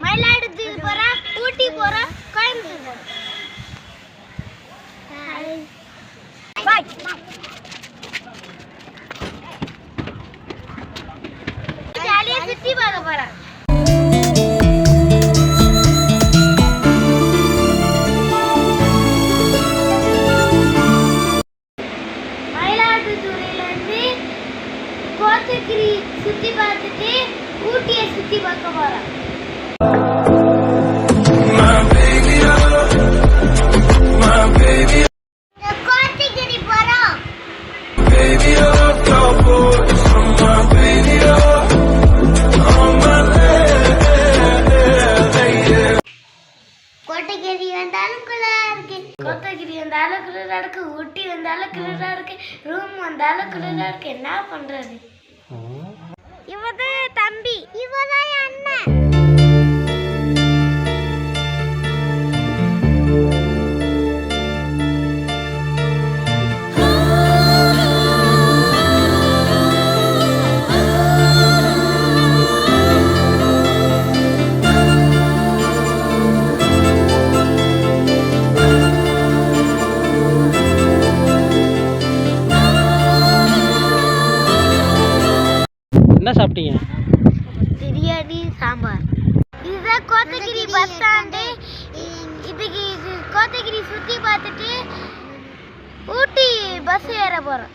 மயிலாடுதுறை போகிறோம் ஊட்டி போகிறோம் கோயம்புத்தூர் போகிறோம் பாய் ஜாலியாக சுற்றி பார்க்க போகிறேன் மயிலாடுதுறையிலேருந்து கோத்தகிரி சுற்றி பார்த்துட்டு ஊட்டியை சுற்றி பார்க்க போகிறோம் இருக்கு. கோத்தகிரி வந்தாலும் குளிரா இருக்கு. ஊட்டி வந்தாலும் குளிரா இருக்கு. ரூம் வந்தாலும் குளிரா இருக்கு. என்ன பண்றது? இவதான் என்ன சாப்பிட்டீங்க? பிரியாணி சாம்பார். இதுதான் கோத்தகிரி பஸ் ஸ்டாண்டு இதுக்கு கோத்தகிரி சுற்றி பார்த்துட்டு ஊட்டி பஸ் ஏற போகிறோம்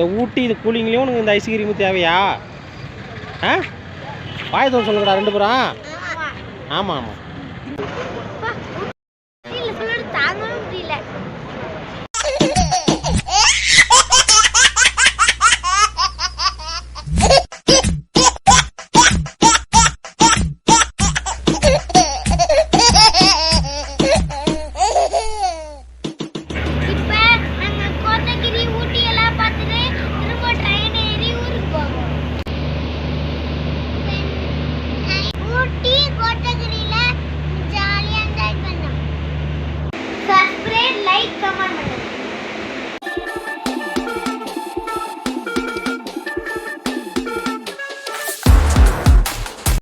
இந்த ஊட்டி இது கூலிங்லேயும் உனக்கு இந்த ஐஸ்கிரீமு தேவையா? ஆ? வாய் சொல்லுங்கடா ரெண்டு பேரும். ஆமாம் ஆமாம்